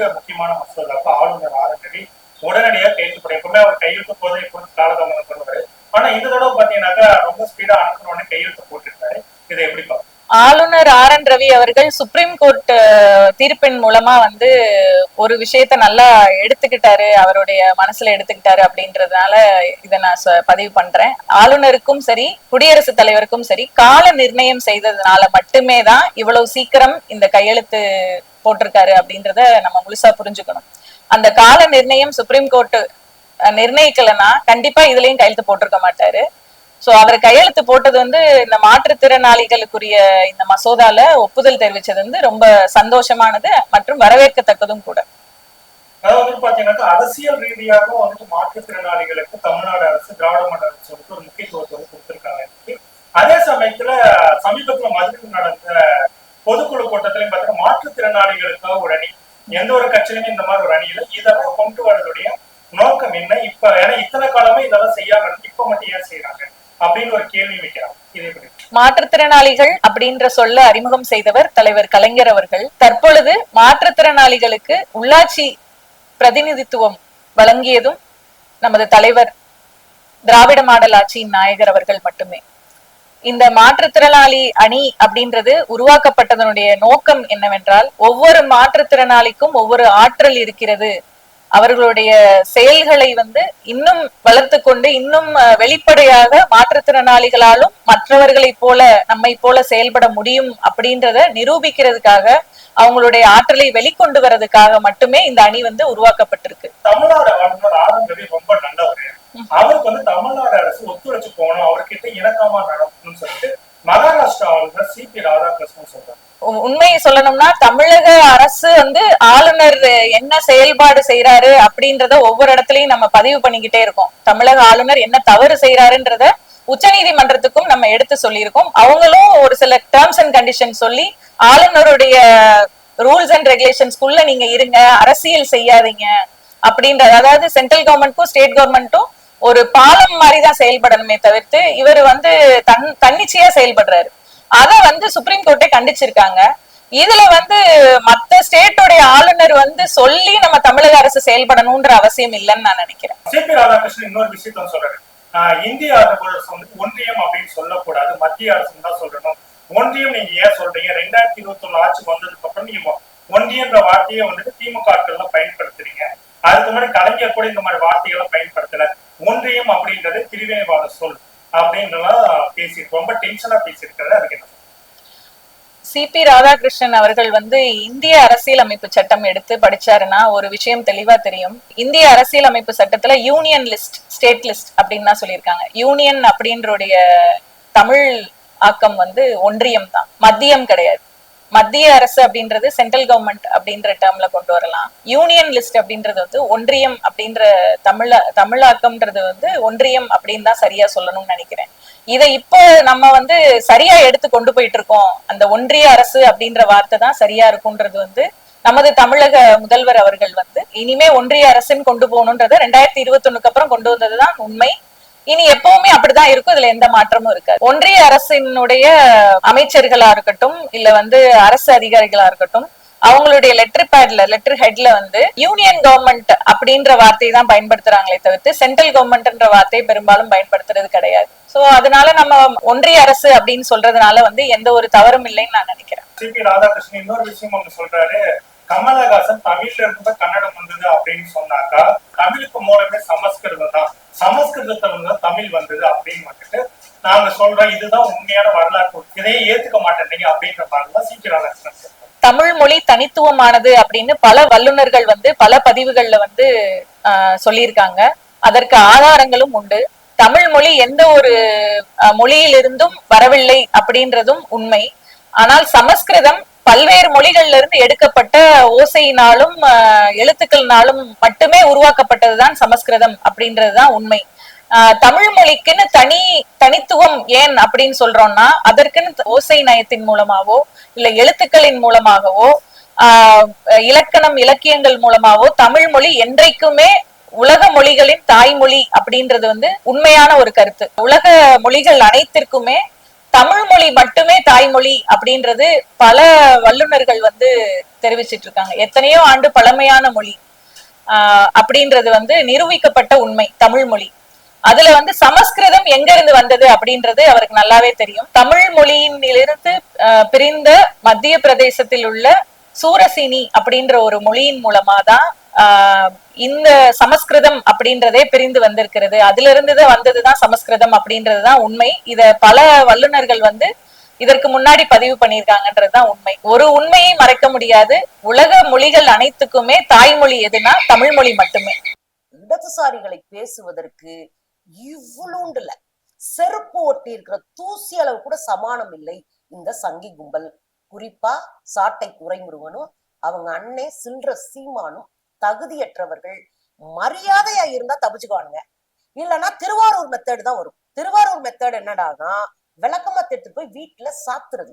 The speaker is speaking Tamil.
இப்படி ஒரு முக்கியமான மசோதாவுக்கு ஆளுநர் ஆர் என் ரவி உடனடியாக கையெழுத்து எப்பவுமே அவர் கையெழுத்து போதை குறித்து காலதாமதம் பண்ணுவாரு. ஆனா இந்த தடவை பாத்தீங்கன்னாக்கா ரொம்ப ஸ்பீடா அனுப்பணும்னு கையெழுத்து போட்டிருக்காரு. இதை எப்படி பார்க்க ஆளுநர் ஆர் என் ரவி அவர்கள் சுப்ரீம் கோர்ட் தீர்ப்பின் மூலமா வந்து ஒரு விஷயத்த நல்லா எடுத்துக்கிட்டாரு அவருடைய மனசுல எடுத்துக்கிட்டாரு அப்படின்றதுனால இதை நான் பதிவு பண்றேன். ஆளுநருக்கும் சரி குடியரசுத் தலைவருக்கும் சரி கால நிர்ணயம் செய்ததுனால மட்டுமே தான் இவ்வளவு சீக்கிரம் இந்த கையெழுத்து போட்டிருக்காரு அப்படின்றத நம்ம முழுசா புரிஞ்சுக்கணும். அந்த கால நிர்ணயம் சுப்ரீம் கோர்ட் நிர்ணயிக்கலன்னா கண்டிப்பா இதுலயும் கையெழுத்து போட்டிருக்க மாட்டாரு. சோ அவர் கையெழுத்து போட்டது வந்து இந்த மாற்றுத்திறனாளிகளுக்குரிய இந்த மசோதால ஒப்புதல் தெரிவிச்சது வந்து ரொம்ப சந்தோஷமானது மற்றும் வரவேற்கத்தக்கதும் கூட. அதாவது பாத்தீங்கன்னா அரசியல் ரீதியாகவும் வந்துட்டு மாற்றுத்திறனாளிகளுக்கு தமிழ்நாடு அரசு திராவிட மாடல் அரசு வந்துட்டு ஒரு முக்கியத்துவத்தை வந்து கொடுத்திருக்காங்க இன்னைக்கு. அதே சமயத்துல சமீபத்துல மதுரையில் நடந்த பொதுக்குழு கூட்டத்திலையும் பாத்தீங்கன்னா மாற்றுத்திறனாளிகளுக்காக ஒரு அணி எந்த ஒரு கட்சியிலுமே இந்த மாதிரி ஒரு அணி இல்லை இதெல்லாம் கொண்டு வரதுடைய நோக்கம் என்ன? இப்ப ஏன்னா இத்தனை காலமே இதெல்லாம் செய்யாம இப்ப மட்டும் ஏன் செய்யறாங்க அப்படின்னு ஒரு கேள்வி வைக்கிறாங்க. மாற்றுத்திறனாளிகள் அப்படின்ற சொல்ல அறிமுகம் செய்தவர் தலைவர் கலைஞர் அவர்கள். தற்பொழுது மாற்றுத்திறனாளிகளுக்கு உள்ளாட்சி பிரதிநிதித்துவம் வழங்கியதும் நமது தலைவர் திராவிட மாடல் ஆட்சியின் நாயகர் அவர்கள் மட்டுமே. இந்த மாற்றுத்திறனாளி அணி அப்படின்றது உருவாக்கப்பட்டதனுடைய நோக்கம் என்னவென்றால் ஒவ்வொரு மாற்றுத்திறனாளிக்கும் ஒவ்வொரு ஆற்றல் இருக்கிறது. அவர்களுடைய செயல்களை வந்து இன்னும் வளர்த்து கொண்டு இன்னும் வெளிப்படையாக மாற்றுத்திறனாளிகளாலும் மற்றவர்களைப் போல நம்மை போல செயல்பட முடியும் அப்படின்றத நிரூபிக்கிறதுக்காக அவங்களுடைய ஆற்றலை வெளிக்கொண்டு வர்றதுக்காக மட்டுமே இந்த அணி வந்து உருவாக்கப்பட்டிருக்கு. தமிழ்நாடு ஆளுநர் ரவி ரொம்ப நல்லவர் அவருக்கு வந்து தமிழ்நாடு அரசு ஒத்துழைச்சு போகணும். அவர்கிட்ட இணக்கமா சொல்லிட்டு மகாராஷ்டிரா ஆளுநர் சி பி ராதாகிருஷ்ணன் உண்மையை சொல்லணும்னா தமிழக அரசு வந்து ஆளுநர் என்ன செயல்பாடு செய்யறாரு அப்படின்றத ஒவ்வொரு இடத்துலயும் நம்ம பதிவு பண்ணிக்கிட்டே இருக்கோம். தமிழக ஆளுநர் என்ன தவறு செய்யறாருன்றத உச்சநீதிமன்றத்துக்கும் நம்ம எடுத்து சொல்லியிருக்கோம். அவங்களும் ஒரு சில டேர்ம்ஸ் அண்ட் கண்டிஷன் சொல்லி ஆளுநருடைய ரூல்ஸ் அண்ட் ரெகுலேஷன்ஸ்குள்ள நீங்க இருங்க அரசியல் செய்யாதீங்க அப்படின்ற அதாவது சென்ட்ரல் கவர்மெண்ட்க்கும் ஸ்டேட் கவர்மெண்ட்டும் ஒரு பாலம் மாதிரிதான் செயல்படணுமே தவிர்த்து இவர் வந்து தன் தன்னிச்சையா செயல்படுறாரு. அத வந்து சுப்ரீம் கோர்ட்டே கண்டிச்சிருக்காங்க. இதுல வந்து மத்த ஸ்டேட்டோடைய ஆளுநர் வந்து சொல்லி நம்ம தமிழக அரசு செயல்படணும்ன்ற அவசியம் இல்லைன்னு நான் நினைக்கிறேன். சி ராதாகிருஷ்ணன் இன்னொரு விஷயத்த சொல்றாரு. ஆஹ் இந்திய அரசு வந்து ஒன்றியம் அப்படின்னு சொல்லக்கூடாது. மத்திய அரசு தான் சொல்லணும். ஒன்றியம் நீங்க ஏன் சொல்றீங்க? ரெண்டாயிரத்தி இருபத்தி ஒண்ணு ஆட்சி வந்ததுக்கு அப்புறம் நீங்க ஒன்றியன்ற வார்த்தையை வந்துட்டு திமுக ஆட்கள்லாம் பயன்படுத்துறீங்க. அதுக்கு முன்னாடி கலைஞர் கூட இந்த மாதிரி வார்த்தைகளை பயன்படுத்தல. ஒன்றியம் அப்படின்றது பிரிவினைவாத சொல் அப்படின்றலாம் பேசி ரொம்ப டென்ஷனா பேசியிருக்காரு அதுக்கு என்ன சிபி ராதாகிருஷ்ணன் அவர்கள் வந்து இந்திய அரசியலமைப்பு சட்டம் எடுத்து படிச்சாருன்னா ஒரு விஷயம் தெளிவா தெரியும். இந்திய அரசியலமைப்பு சட்டத்துல யூனியன் லிஸ்ட் ஸ்டேட் லிஸ்ட் அப்படின்னு தான் சொல்லியிருக்காங்க. யூனியன் அப்படின்றோடைய தமிழ் ஆக்கம் வந்து ஒன்றியம் தான். மத்தியம் கிடையாது. மத்திய அரசு அப்படின்றது சென்ட்ரல் கவர்மெண்ட் அப்படின்ற டேர்ம்ல கொண்டு வரலாம். யூனியன் லிஸ்ட் அப்படின்றது வந்து ஒன்றியம் அப்படின்ற தமிழ தமிழாக்கம்ன்றது வந்து ஒன்றியம் அப்படின்னு தான் சரியா சொல்லணும்னு நினைக்கிறேன். இதை இப்போ நம்ம வந்து சரியா எடுத்து கொண்டு போயிட்டு இருக்கோம். அந்த ஒன்றிய அரசு அப்படின்ற வார்த்தை தான் சரியா இருக்கும்ன்றது வந்து நமது தமிழக முதல்வர் அவர்கள் வந்து இனிமே ஒன்றிய அரசுன்னு கொண்டு போகணுன்றத ரெண்டாயிரத்தி இருபத்தி ஒண்ணுக்கு அப்புறம் கொண்டு வந்ததுதான் உண்மை. இனி எப்பவுமே அப்படிதான் இருக்கும். இதுல எந்த மாற்றமும் இருக்காது. ஒன்றிய அரசினுடைய அமைச்சர்களா இருக்கட்டும் இல்ல வந்து அரசு அதிகாரிகளா இருக்கட்டும் அவங்களுடைய லெட்டர் பேட்ல லெட்டர் ஹெட்ல வந்து யூனியன் கவர்மெண்ட் அப்படின்ற வார்த்தையை தான் பயன்படுத்துறாங்களே தவிர்த்து சென்ட்ரல் கவர்மெண்ட்ன்ற வார்த்தையை பெரும்பாலும் பயன்படுத்துறது கிடையாது. சோ அதனால நம்ம ஒன்றிய அரசு அப்படின்னு சொல்றதுனால வந்து எந்த ஒரு தவறும் இல்லைன்னு நான் நினைக்கிறேன். சிபி ராதாகிருஷ்ணன் இன்னொரு விஷயம் ஒண்ணு சொல்றாரு. கமலஹாசன் தமிழ்ல இருந்து கன்னடம் வந்தது அப்படின்னு சொன்னாக்கா தமிழுக்கு மூலமே சமஸ்கிருதம் தான். சமஸ்கிருதத்துல இருந்து தான் தமிழ் வந்தது அப்படின்னு வந்துட்டு நாங்க சொல்றோம். இதுதான் உண்மையான வரலாற்று இதையே ஏத்துக்க மாட்டேன்றீங்க அப்படின்ற மாதிரி தான் சி தமிழ் மொழி தனித்துவமானது அப்படின்னு பல வல்லுநர்கள் வந்து பல பதிவுகள்ல வந்து சொல்லியிருக்காங்க. அதற்கு ஆதாரங்களும் உண்டு. தமிழ் மொழி எந்த ஒரு மொழியிலிருந்தும் வரவில்லை அப்படின்றதும் உண்மை. ஆனால் சமஸ்கிருதம் பல்வேறு மொழிகள்ல இருந்து எடுக்கப்பட்ட ஓசையினாலும் எழுத்துக்கள்னாலும் மட்டுமே உருவாக்கப்பட்டதுதான் சமஸ்கிருதம் அப்படின்றதுதான் உண்மை. தமிழ் மொழிக்குன்னு தனி தனித்துவம் ஏன் அப்படின்னு சொல்றோம்னா அதற்குன்னு ஓசை நயத்தின் மூலமாவோ இல்ல எழுத்துக்களின் மூலமாகவோ ஆஹ் இலக்கணம் இலக்கியங்கள் மூலமாவோ தமிழ் மொழி என்றைக்குமே உலக மொழிகளின் தாய்மொழி அப்படின்றது வந்து உண்மையான ஒரு கருத்து. உலக மொழிகள் அனைத்திற்குமே தமிழ் மொழி மட்டுமே தாய்மொழி அப்படின்றது பல வல்லுநர்கள் வந்து தெரிவிச்சிட்டு இருக்காங்க. எத்தனையோ ஆண்டு பழமையான மொழி. ஆஹ் அப்படின்றது வந்து நிரூபிக்கப்பட்ட உண்மை தமிழ் மொழி. அதுல வந்து சமஸ்கிருதம் எங்க இருந்து வந்தது அப்படின்றது அவருக்கு நல்லாவே தெரியும். தமிழ் மொழியினிலிருந்து பிரிந்த மத்திய பிரதேசத்தில் உள்ள சூரசினி அப்படின்ற ஒரு மொழியின் மூலமா தான் இந்த சமஸ்கிருதம் அப்படின்றதே பிரிந்து வந்திருக்கிறது. அதுல இருந்துதான் வந்ததுதான் சமஸ்கிருதம் அப்படின்றதுதான் உண்மை. இத பல வல்லுநர்கள் வந்து இதற்கு முன்னாடி பதிவு பண்ணியிருக்காங்கன்றதுதான் உண்மை. ஒரு உண்மையை மறைக்க முடியாது. உலக மொழிகள் அனைத்துக்குமே தாய்மொழி எதுனா தமிழ் மொழி மட்டுமே. இடதுசாரிகளை பேசுவதற்கு இவ்வளோண்டுல செருப்பு ஒட்டி இருக்கிற தூசி அளவு கூட சமானம் இல்லை. இந்த சங்கி கும்பல். குறிப்பா சாட்டை துறைமுருகனும் அவங்க அண்ணே சில்ற சீமானும் தகுதியற்றவர்கள் மரியாதையா இருந்தா தப்பிச்சுக்குவானுங்க. இல்லைன்னா திருவாரூர் மெத்தேடு தான் வரும். திருவாரூர் மெத்தேடு என்னடானா விளக்கமா எடுத்துட்டு போய் வீட்டுல சாத்துறது.